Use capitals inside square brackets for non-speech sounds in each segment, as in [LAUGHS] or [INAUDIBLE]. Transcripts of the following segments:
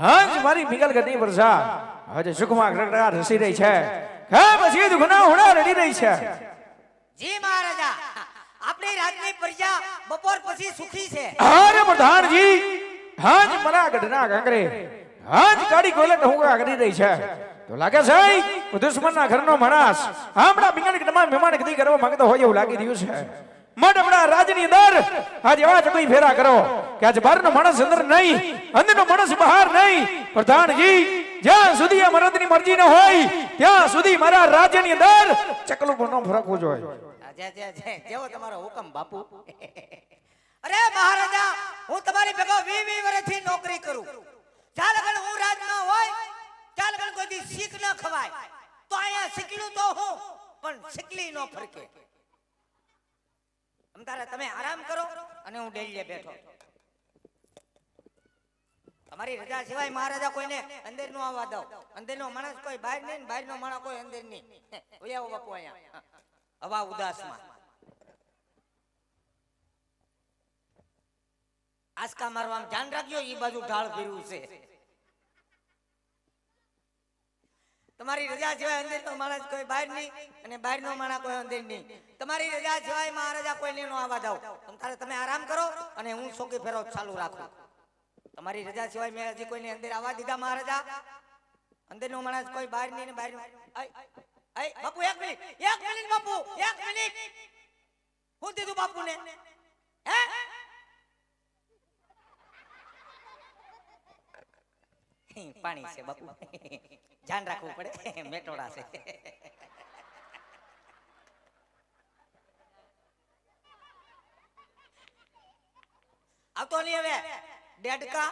હંસ મારી મિગલ ગઢની વર્ષા હજે સુખમાં ગરગડા રસી રહી છે. હે પછી દુખના હુણા રડી રહી છે. જી મહારાજા આપણી રાજની પ્રજા બપોર પછી સુખી છે. હરે પ્રધાનજી હંસ મરા ગઢના ગાંગરે. હંસ ગાડી કોલટ હુંગા કરી રહી છે. તો લાગે છે દુશ્મનના ઘરનો માણસ. હમણાં બિંગણ મહેમાન કદી કરવા માંગતો હોય એવું લાગી રહ્યું છે. મત રાજની દર આજે આજ કોઈ ફેરા કરો કે આજે બહારનો માણસ અંદર નહીં, અંદરનો માણસ બહાર નહીં. પ્રધાનજી, જ્યાં સુધી આ મરદની મરજી ન હોય, ત્યાં સુધી મારા રાજ્યની અંદર ચકલું પણ ન ફરકવું જોઈએ જેવો તમારો હુકમ, બાપુ. અરે મહારાજા, હું તમારી ભેગો વી વી વર્ષથી નોકરી કરું. ચાલ ગણ હું રાજ ન હોય, ચાલ ગણ કોઈ શીખ ન ખવાય, તો અહીંયા શીખલું તો હું, પણ શીખલી ન ફરકે. તમતારે તમે આરામ કરો અને હું ડેલીએ બેઠો. અમારી રજા સિવાય મહારાજા કોઈને અંદર નો આવવા દો અંદર નો માણસ કોઈ બહાર નહીં બહાર નો માણસ કોઈ અંદર નહીં. ઓયા બાપુ અહીંયા. હવા ઉદાસમાં. આસકા મારવામાં ધ્યાન રાખજો એ બાજુ ઢાળ ફેરવું છે. તમારી રજા સિવાય અંદર નો માણસ કોઈ બહાર નહીં અને બહાર નો માણસ કોઈ અંદર નહીં. તમારી રજા સિવાય મહારાજા કોઈ નો આવવા દો તમારે તમે આરામ કરો અને હું સોકી ફેરો ચાલુ રાખું. તમારી રજા સિવાય મેં હજી કોઈને અંદર આવવા દીધા મહારાજા અંદર નો માણસ કોઈ બહાર નહીં બહાર બાપુ, એક મિનિટ એક મિનિટ બાપુ, એક મિનિટ. હું દીધું બાપુ ને હે? પાણી છે બાપુ. ધ્યાન રાખવું પડે. મેટોડા છે. આવતો નહીં હવે. ડેડકા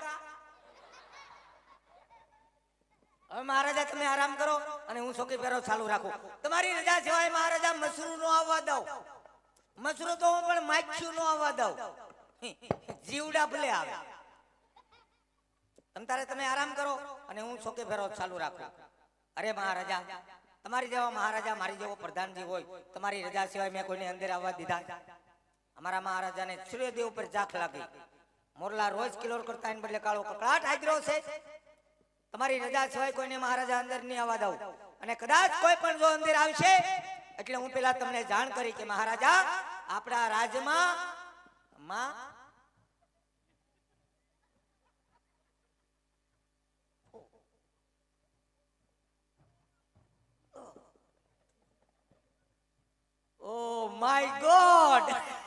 હવે મહારાજા, તમે આરામ કરો અને હું સોકી પહેરો ચાલુ રાખું. તમારી રજા સિવાય મહારાજા મસરૂ નો આવવા દઉં. મસરૂ તો હું પણ માખ્યું નો આવવા દઉં. જીવડા ભલે આવે. તારે તમે આરામ કરો અને હું સોકે ફેરો ચાલુ રાખું. અરે મહારાજા, તમારી જેવા મહારાજા મારી જેવો પ્રધાનજી હોય, તમારી રજા સિવાય મેં કોઈને અંદર આવવા દીધા અમારા મહારાજાને સૂર્યદેવ ઉપર જાખ લાગી. મોરલા રોજ કિલોર કરતા એને બદલે કાળો કકળાટ હાજરો છે. તમારી રજા સિવાય કોઈને મહારાજા અંદર નહીં આવવા દઉં. અને કદાચ કોઈ પણ જો અંદર આવશે, એટલે હું પેલા તમને જાણ કરી કે મહારાજા, આપણા રાજમાં માં માય ગોડ [LAUGHS]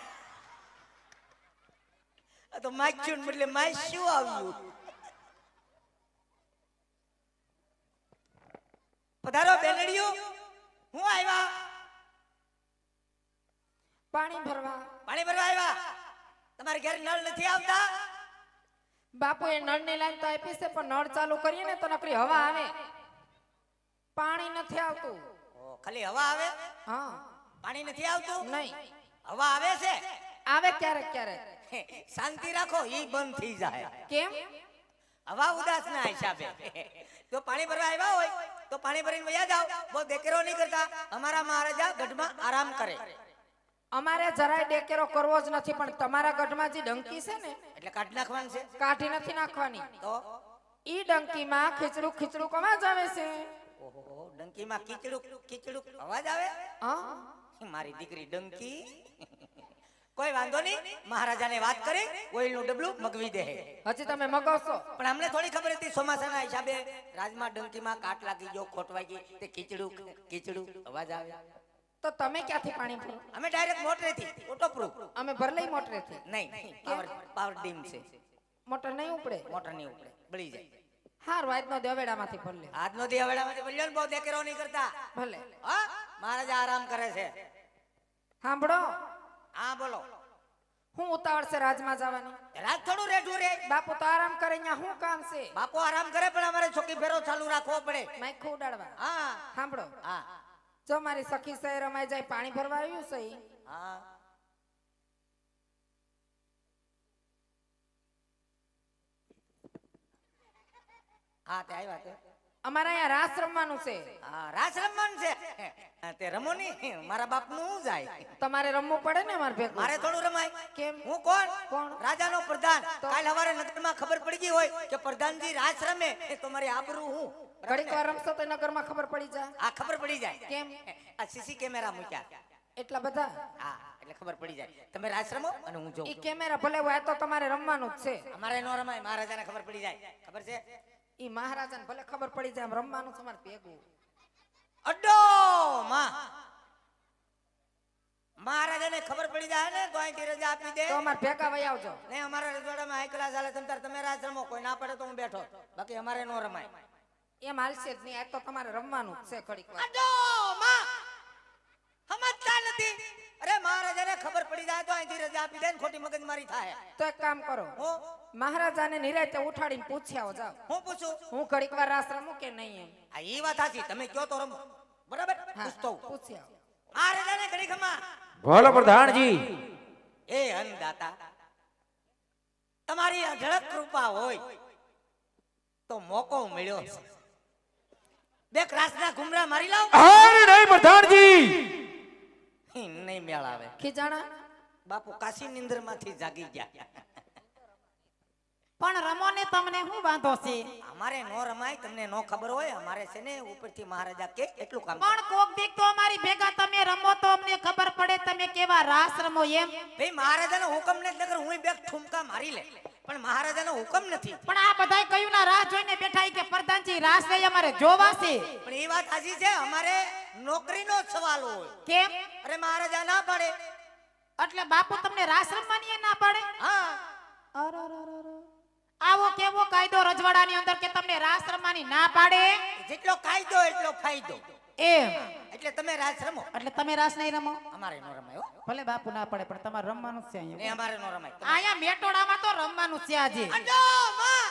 તો ને બદલે માય શું આવ્યું? પધારો બેનડીઓ. હું આવ્યા? પાણી ભરવા. પાણી ભરવા આવ્યા? તમારે ઘેર નળ નથી આવતા? બાપુ એ નળની લાઈન તો આપી છે પણ નળ ચાલુ કરીએ ને તો નકરી હવા આવે. પાણી નથી આવતું. ખાલી હવા આવે? હા. પાણી નથી આવતું? નહીં. હવા આવે છે? આવે ક્યારેક ક્યારેક. શાંતિ રાખો ઈ બંધ થઈ જાય. કેમ? હવા ઉદાસ ના હિસાબે. જો પાણી ભરવા આવ્યા હોય તો પાણી ભરીને વયા જાવ બહુ દેકેરો નહીં કરતા. અમારા મહારાજા ગઢમાં આરામ કરે. અમારે જરાય ડેકેરો કરવો જ નથી પણ તમારા ગઢમાં જે ડંકી છે ને એટલે કાઢી નાખવાની છે? કાઢી નથી નાખવાની. તો? ઈ ડંકીમાં ખીચડું ખીચડું કમાં જ આવે છે. ઓહો ડંકીમાં ખીચડું ખીચડું અવાજ આવે? હા. મારી દીકરી ડંકી? કોઈ વાંધો નહીં મહારાજાને વાત કરી ઓઇલનું ડબલું મગવી દે. હજી તમે મગાવશો. પણ અમને થોડી ખબર હતી ચોમાસાના હિસાબે રાજમાં ડંકીમાં કાટ લાગી ગયો ખોટવાઈ ગઈ તે કીચડું કીચડું અવાજ આવે તો તમે ક્યાંથી પાણી ભરો અમે ડાયરેક્ટ મોટરેથી ઓટો પ્રૂફ અમે ભરલઈ મોટરેથી. નહીં પાવર પાવર ડીમ છે. મોટર નહીં ઉપડે? મોટર નહીં ઉપડે બળી જાય. હાર વાતનો દેવેડામાંથી ભર લે આજનો દી હવેડામાંથી બોલ્યો ને બહુ દેકેરો નહીં કરતા. ભલે. હા મહારાજા આરામ કરે છે. સાંભળો. હા બોલો. હું ઉતાવળ છે રાજમાં જવાની. રાજ થોડું રેડું રે. બાપુ તો આરામ કરે અહીંયા શું કામ છે? બાપુ આરામ કરે પણ અમારે છોકી ફેરો ચાલુ રાખવો પડે. માઇખું ઉડાડવા. હા. સાંભળો. હા. જો મારી સખી સહી રમાઈ જાય પાણી ભરવા આવ્યું છે. હા. હા તે આવ્યા તે. અમારે અહીંયા રાસ રમવાનું છે. હા રાસ રમવાનું છે. તે રમો ની મારા બાપનું હું જાય? તમારે રમવું પડે ને મારે ભેગું? મારે થોડું રમાય. કેમ? હું કોણ? કોણ? રાજાનો પ્રધાન. કાલ હવારે નગરમાં ખબર પડી ગઈ હોય કે પ્રધાનજી રાજ રમે એ તો મારી આબરૂ હું ઘડીક વાર રમશો તો નગરમાં ખબર પડી જાય. આ ખબર પડી જાય. કેમ? આ સીસી કેમેરા મૂક્યા. એટલા બધા? હા એટલે ખબર પડી જાય. તમે રાજ રમો અને હું જોઉં ઈ કેમેરા ભલે હોય તો તમારે રમવાનું જ છે. અમારે નો રમાય મહારાજાને ખબર પડી જાય. ખબર છે? ઈ મહારાજાને ભલે ખબર પડી જાય રમવાનું તમારે ભેગું. માં મહારાજાને ખબર પડી જાય ને તો થી રજા આપી દે. તો અમારે ભેગા વહી આવજો. ને અમારા રજવાડામાં તમ તાર તમે રાજ રમો કોઈ ના પડે તો હું બેઠો. બાકી અમારે નો રમાય. એમ હાલશે જ નહીં આ તો તમારે રમવાનું છે ખડીક અડો માં સમજતા નથી અરે મહારાજાને ખબર પડી જાય તો અહીંથી રજા આપી દે ને ખોટી મગજમારી થાય. તો એક કામ કરો. હું? મહારાજાને નિરાતે ઉઠાડીને પૂછ્યા આવો જાઓ. હું પૂછું? હું ઘડીક વાર રાસ રમું કે નહીં એમ? આ એ વાત સાચી. તમે કયો તો રમો. બરાબર? હા પૂછતો પૂછ્યા આ રજાને મહારાજાને ઘડી ખમા પ્રધાનજી. એ અન્નદાતા તમારી અઢળક કૃપા હોય તો મોકો મળ્યો. બે ક્રાસના ઘુમરા મારી લાવ. અરે નહીં પ્રધાનજી. [LAUGHS] નહીં મેળ આવે ખીજાણા? બાપુ કાશી નિંદરમાંથી જાગી ગયા. પણ રમો ને તમને શું વાંધો છે? અમારે નો રમાય તમને નો ખબર હોય અમારે છે ને ઉપરથી મહારાજા કે એટલું કામ પણ કોક દીક તો અમારી ભેગા તમે રમો તો અમને ખબર પડે તમે કેવા રાસ રમો એમ. ભાઈ મહારાજાનો હુકમ ને નગર હું બે ઠુમકા મારી લે. પણ મહારાજાનો હુકમ નથી. પણ આ બધાય કયું ના રાહ જોઈને બેઠા કે પ્રધાનજી રાસ લઈ અમારે જોવા છે પણ એ વાત સાચી છે અમારે નોકરીનો જ સવાલ હોય. કેમ? અરે મહારાજા ના પડે. એટલે બાપુ તમને રાસ રમવાની એ ના પાડે? હા. આવો કેવો કાયદો રજવાડાની અંદર કે તમને રાસ રમવાની ના પાડે? જેટલો કાયદો એટલો ફાયદો. એમ. એટલે તમે રાસ રમો. એટલે તમે રાસ નહીં રમો? અમારે નો રમાય હો. ભલે બાપુ ના પડે પણ તમારે રમવાનું છે ને અહીંયા અમારે નો રમાય. અહીંયા મેટોડામાં તો રમવાનું છે આજે. અંડો, માં!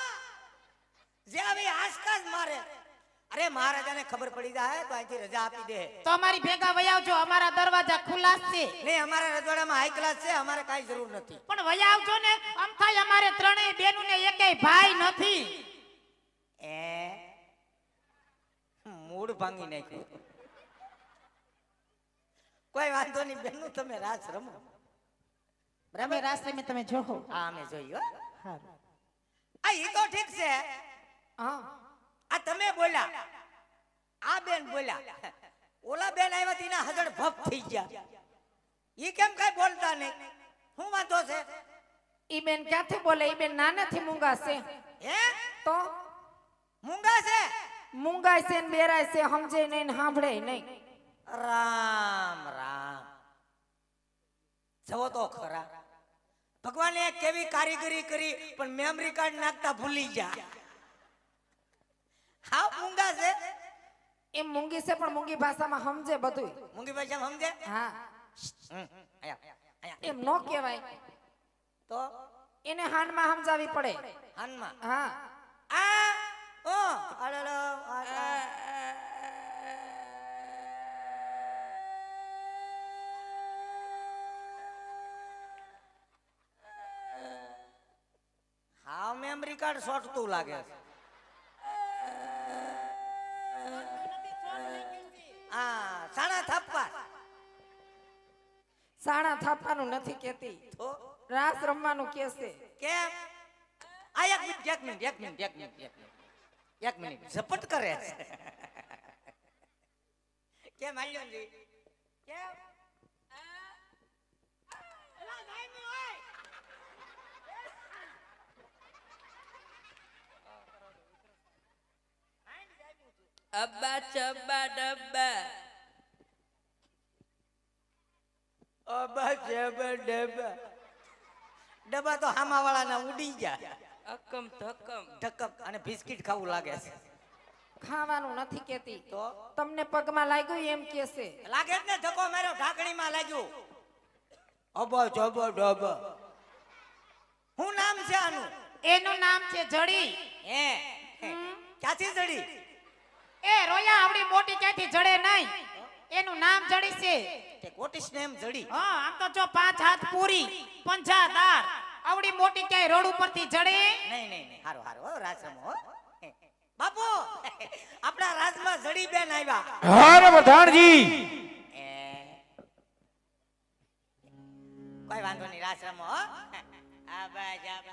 જે આવી આસકાસ મારે. અરે મહારાજાને ખબર પડી જાય તો અહીંથી રજા આપી દે. તો અમારી ભેગા વયાવજો આવજો. અમારા દરવાજા ખુલ્લા છે. ને અમારા રજવાડામાં હાઈ ક્લાસ છે અમારે કાંઈ જરૂર નથી. પણ વયા આવજો ને. આમ થાય અમારે ત્રણેય બેનું ને એકેય ભાઈ નથી. એ મૂડ ભાંગી નાખ્યું કોઈ વાંધો નહીં બેનું તમે રાસ રમો. રમે રાસ રમે તમે જોહો. હા અમે હો. આ ઈ તો ઠીક છે. હા. આ તમે બોલ્યા. આ બેન બોલ્યા. ઓલા બેન આવ્યા તેના હજળ ભપ થઈ ગયા. ઈ કેમ કઈ બોલતા નહીં? શું વાંધો છે? ઈ બેન ક્યાંથી બોલે? ઈ બેન નાનાથી મૂંગા છે હે? તો? મૂંગા છે મૂંગાય છે ને બેરાય છે સમજે નહીં ને સાંભળે નહીં. રામ રામ. જવો તો ખરા. ભગવાને કેવી કારીગરી કરી પણ મેમરી કાર્ડ નાખતા ભૂલી જા. હા મૂંગા છે? એ મૂંગી છે પણ મૂંગી ભાષામાં સમજે બધું મૂંગી ભાષા સમજે? હા. એમ નો કહેવાય. તો? એને હાનમાં સમજાવી પડે. હાનમાં? હા. આ ઓ અડડો, અડડો. હા મેમરી કાર્ડ શોર્ટતું લાગે છે? આ સાણા થાપવા સાણા થાપવાનું નથી કેતી રાસ રમવાનું કે છે. કેમ? આ એક મિનિટ એક મિનિટ એક મિનિટ એક મિનિટ એક મિનિટ. એક મિનિટ ઝપટ કરે છે કેમ હાલ્યો જી કેમ એલા જાયમી હોય. અબ્બા ચબ્બા ડબ્બા અબા જબા ડબા ડબ્બા તો હામા વાળાના ઉડી ગયા અકમ ધકમ ધકમ અને બિસ્કિટ ખાવું લાગે છે. ખાવાનું નથી કેતી તો તમને પગમાં લાગ્યું એમ કે છે? લાગે જ ને ધક્કો માર્યો ઢાંકણીમાં લાગ્યું. અબો જબો ડબા શું નામ છે આનું? એનું નામ છે જડી. હે ક્યાંથી જડી? એ રોયા આવડી મોટી ક્યાંથી જડે નહીં? એનું નામ જડી છે. તે કોટિસ નેમ જડી. હા આમ તો જો પાંચ હાથ પૂરી પંજા દાર આવડી મોટી ક્યાંય રોડ ઉપરથી જડે? નહીં નહીં નહીં. હારો હારો હો રાસમો હો. બાપુ આપણા રાજમાં જડી બેન આવ્યા. હા રે પ્રધાનજી કોઈ વાંધો નહીં રાસ રમો હો આબા જાબા